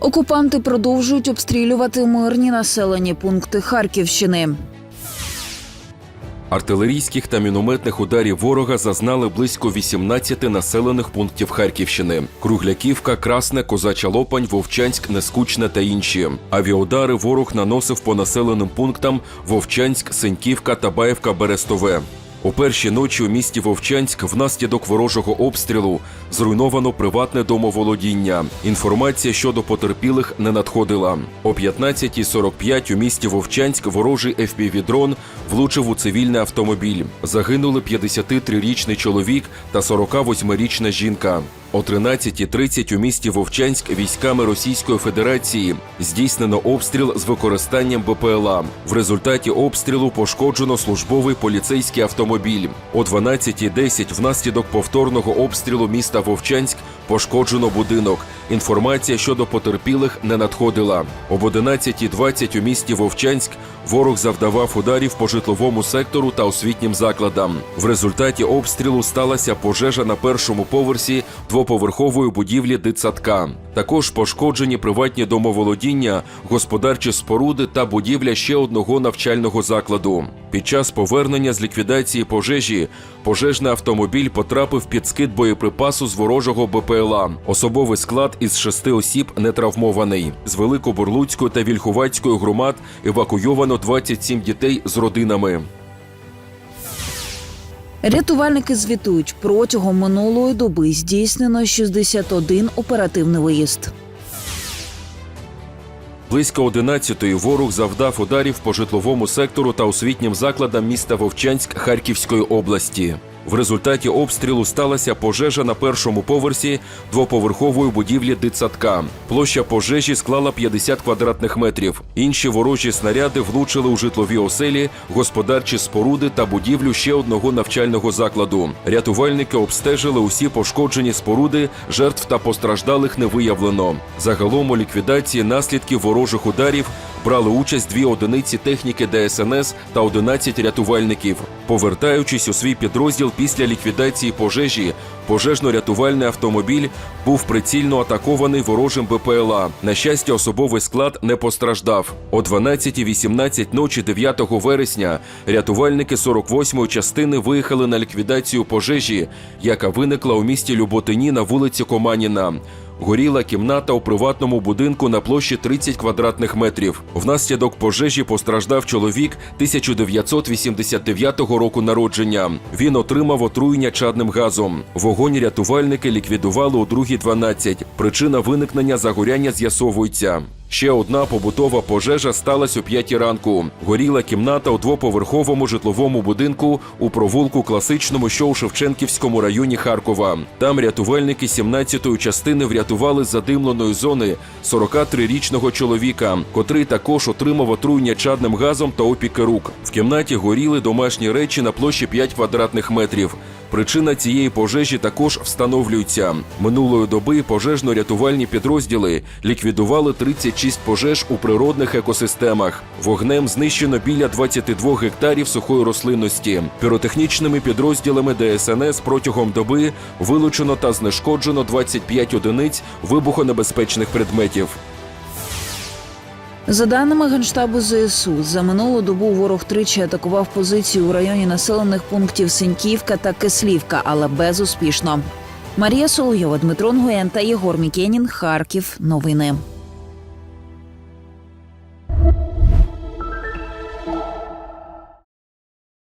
Окупанти продовжують обстрілювати мирні населені пункти Харківщини. Артилерійських та мінометних ударів ворога зазнали близько 18 населених пунктів Харківщини: Кругляківка, Красне, Козача Лопань, Вовчанськ, Нескучне та інші. Авіаудари ворог наносив по населеним пунктам Вовчанськ, Сеньківка, Табаєвка, Берестове. У перші ночі у місті Вовчанськ внаслідок ворожого обстрілу зруйновано приватне домоволодіння. Інформація щодо потерпілих не надходила. О 15.45 у місті Вовчанськ ворожий FPV-дрон влучив у цивільний автомобіль. Загинули 53-річний чоловік та 48-річна жінка. О 13.30 у місті Вовчанськ військами Російської Федерації здійснено обстріл з використанням БПЛА. В результаті обстрілу пошкоджено службовий поліцейський автомобіль. О 12.10 внаслідок повторного обстрілу міста Вовчанськ пошкоджено будинок. Інформація щодо потерпілих не надходила. Об 11.20 у місті Вовчанськ ворог завдавав ударів по житловому сектору та освітнім закладам. В результаті обстрілу сталася пожежа на першому поверсі двоповерхової будівлі дитсадка. Також пошкоджені приватні домоволодіння, господарчі споруди та будівля ще одного навчального закладу. Під час повернення з ліквідації пожежі пожежний автомобіль потрапив під скид боєприпасу з ворожого БПЛА. Особовий склад із шести осіб не травмований. З Великобурлуцької та Вільхувацької громад евакуйовано 27 дітей з родинами. Рятувальники звітують, протягом минулої доби здійснено 61 оперативний виїзд. Близько 11-ї ворог завдав ударів по житловому сектору та освітнім закладам міста Вовчанськ Харківської області. В результаті обстрілу сталася пожежа на першому поверсі двоповерхової будівлі дитсадка. Площа пожежі склала 50 квадратних метрів. Інші ворожі снаряди влучили у житлові оселі, господарчі споруди та будівлю ще одного навчального закладу. Рятувальники обстежили усі пошкоджені споруди, жертв та постраждалих не виявлено. Загалом у ліквідації наслідків ворожих ударів брали участь дві одиниці техніки ДСНС та 11 рятувальників. Повертаючись у свій підрозділ після ліквідації пожежі, пожежно-рятувальний автомобіль був прицільно атакований ворожим БПЛА. На щастя, особовий склад не постраждав. О 12.18 ночі 9 вересня рятувальники 48-ї частини виїхали на ліквідацію пожежі, яка виникла у місті Люботині на вулиці Команіна. Горіла кімната у приватному будинку на площі 30 квадратних метрів. Внаслідок пожежі постраждав чоловік 1989 року народження. Він отримав отруєння чадним газом. Вогонь рятувальники ліквідували у 2.12. Причина виникнення загоряння з'ясовується. Ще одна побутова пожежа сталася о 5 ранку. Горіла кімната у двоповерховому житловому будинку у провулку класичному, що у Шевченківському районі Харкова. Там рятувальники 17-ї частини врятували з задимленої зони 43-річного чоловіка, котрий також отримав отруєння чадним газом та опіки рук. В кімнаті горіли домашні речі на площі 5 квадратних метрів. Причина цієї пожежі також встановлюється. Минулої доби пожежно-рятувальні підрозділи ліквідували 36 пожеж у природних екосистемах. Вогнем знищено біля 22 гектарів сухої рослинності. Піротехнічними підрозділами ДСНС протягом доби вилучено та знешкоджено 25 одиниць вибухонебезпечних предметів. За даними Генштабу ЗСУ, за минулу добу ворог тричі атакував позиції у районі населених пунктів Синьківка та Кислівка, але безуспішно. Марія Соловйова, Дмитро Нгуєн та Єгор Мікенін. Харків. Новини.